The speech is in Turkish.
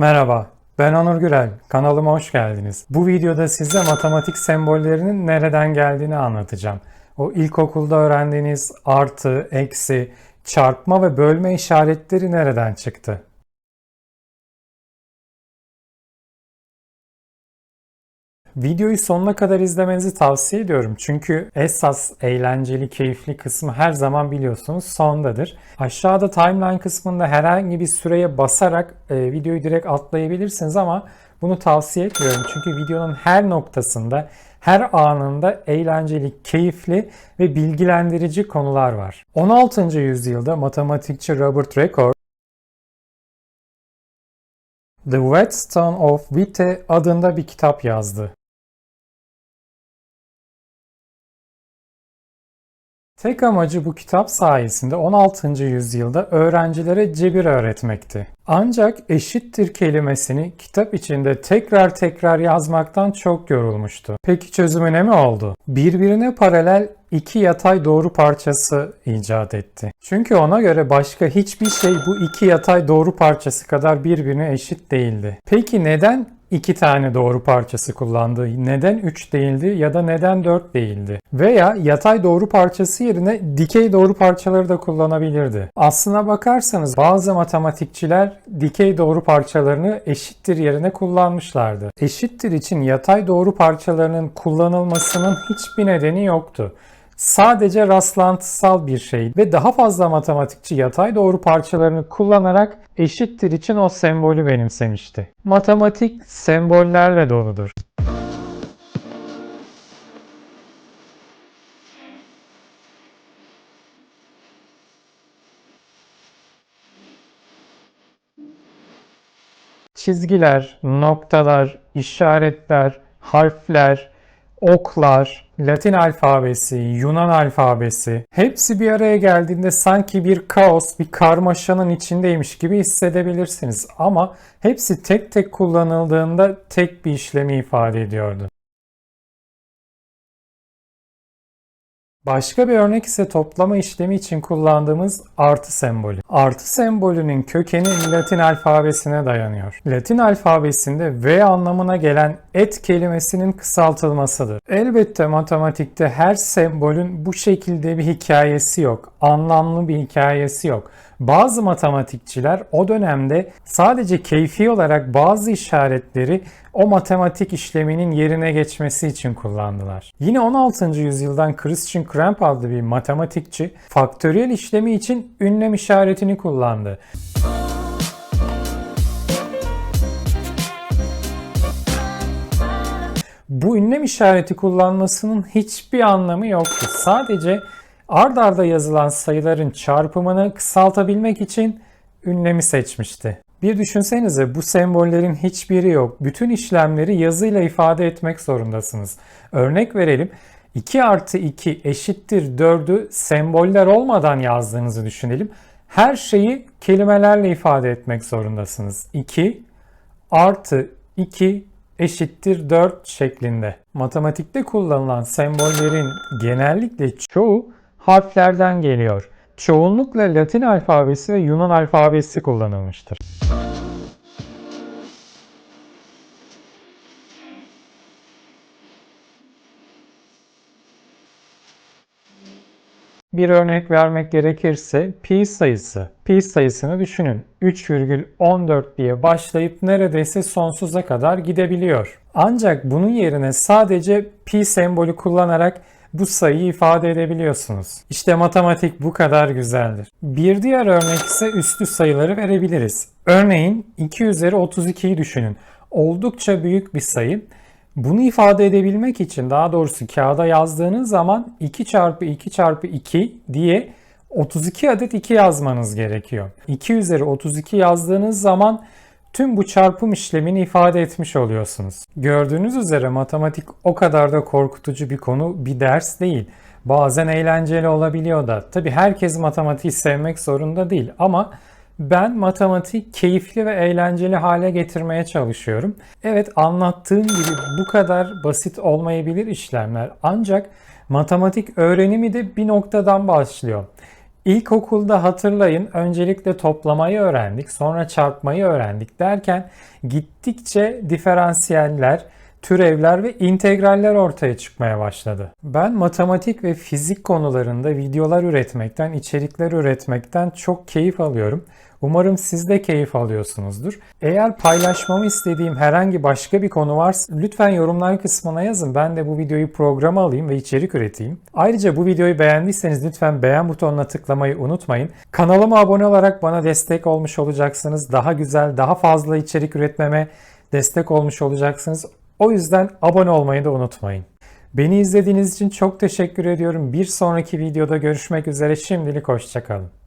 Merhaba, ben Onur Gürel. Kanalıma hoş geldiniz. Bu videoda size matematik sembollerinin nereden geldiğini anlatacağım. O ilkokulda öğrendiğiniz artı, eksi, çarpma ve bölme işaretleri nereden çıktı? Videoyu sonuna kadar izlemenizi tavsiye ediyorum. Çünkü esas eğlenceli, keyifli kısmı her zaman biliyorsunuz sondadır. Aşağıda timeline kısmında herhangi bir süreye basarak e, videoyu direkt atlayabilirsiniz ama bunu tavsiye etmiyorum. Çünkü videonun her noktasında, her anında eğlenceli, keyifli ve bilgilendirici konular var. 16. yüzyılda matematikçi Robert Record The Whetstone of Witte adında bir kitap yazdı. Tek amacı bu kitap sayesinde 16. yüzyılda öğrencilere cebir öğretmekti. Ancak eşittir kelimesini kitap içinde tekrar tekrar yazmaktan çok yorulmuştu. Peki çözümü ne mi oldu? Birbirine paralel iki yatay doğru parçası icat etti. Çünkü ona göre başka hiçbir şey bu iki yatay doğru parçası kadar birbirine eşit değildi. Peki neden iki tane doğru parçası kullandı? Neden 3 değildi ya da neden 4 değildi? Veya yatay doğru parçası yerine dikey doğru parçaları da kullanabilirdi. Aslına bakarsanız bazı matematikçiler dikey doğru parçalarını eşittir yerine kullanmışlardı. Eşittir için yatay doğru parçalarının kullanılmasının hiçbir nedeni yoktu. Sadece rastlantısal bir şey ve daha fazla matematikçi yatay doğru parçalarını kullanarak eşittir için o sembolü benimsemişti. Matematik sembollerle doludur. Çizgiler, noktalar, işaretler, harfler, oklar, Latin alfabesi, Yunan alfabesi hepsi bir araya geldiğinde sanki bir kaos, bir karmaşanın içindeymiş gibi hissedebilirsiniz. Ama hepsi tek tek kullanıldığında tek bir işlemi ifade ediyordu. Başka bir örnek ise toplama işlemi için kullandığımız artı sembolü. Artı sembolünün kökeni Latin alfabesine dayanıyor. Latin alfabesinde V anlamına gelen et kelimesinin kısaltılmasıdır. Elbette matematikte her sembolün bu şekilde bir hikayesi yok. Anlamlı bir hikayesi yok. Bazı matematikçiler o dönemde sadece keyfi olarak bazı işaretleri o matematik işleminin yerine geçmesi için kullandılar. Yine 16. yüzyıldan Christian Kramp adlı bir matematikçi faktöriyel işlemi için ünlem işaretini kullandı. Bu ünlem işareti kullanmasının hiçbir anlamı yoktu. Sadece ard arda yazılan sayıların çarpımını kısaltabilmek için ünlemi seçmişti. Bir düşünsenize bu sembollerin hiçbiri yok. Bütün işlemleri yazıyla ifade etmek zorundasınız. Örnek verelim. 2 artı 2 eşittir 4'ü semboller olmadan yazdığınızı düşünelim. Her şeyi kelimelerle ifade etmek zorundasınız. 2 artı 2 eşittir 4 şeklinde. Matematikte kullanılan sembollerin genellikle çoğu harflerden geliyor. Çoğunlukla Latin alfabesi ve Yunan alfabesi kullanılmıştır. Bir örnek vermek gerekirse pi sayısı. Pi sayısını düşünün. 3,14 diye başlayıp neredeyse sonsuza kadar gidebiliyor. Ancak bunun yerine sadece pi sembolü kullanarak bu sayıyı ifade edebiliyorsunuz. İşte matematik bu kadar güzeldir. Bir diğer örnek ise üstü sayıları verebiliriz. Örneğin 2 üzeri 32'yi düşünün. Oldukça büyük bir sayı. Bunu ifade edebilmek için daha doğrusu kağıda yazdığınız zaman 2 çarpı 2 çarpı 2 diye 32 adet 2 yazmanız gerekiyor. 2 üzeri 32 yazdığınız zaman tüm bu çarpım işlemini ifade etmiş oluyorsunuz. Gördüğünüz üzere matematik o kadar da korkutucu bir konu, bir ders değil. Bazen eğlenceli olabiliyor da. Tabi herkes matematiği sevmek zorunda değil ama ben matematiği keyifli ve eğlenceli hale getirmeye çalışıyorum. Evet anlattığım gibi bu kadar basit olmayabilir işlemler ancak matematik öğrenimi de bir noktadan başlıyor. İlkokulda hatırlayın öncelikle toplamayı öğrendik, sonra çarpmayı öğrendik derken gittikçe diferansiyeller, türevler ve integraller ortaya çıkmaya başladı. Ben matematik ve fizik konularında videolar üretmekten, içerikler üretmekten çok keyif alıyorum. Umarım siz de keyif alıyorsunuzdur. Eğer paylaşmamı istediğim herhangi başka bir konu varsa lütfen yorumlar kısmına yazın. Ben de bu videoyu programa alayım ve içerik üreteyim. Ayrıca bu videoyu beğendiyseniz lütfen beğen butonuna tıklamayı unutmayın. Kanalıma abone olarak bana destek olmuş olacaksınız. Daha güzel, daha fazla içerik üretmeme destek olmuş olacaksınız. O yüzden abone olmayı da unutmayın. Beni izlediğiniz için çok teşekkür ediyorum. Bir sonraki videoda görüşmek üzere. Şimdilik hoşçakalın.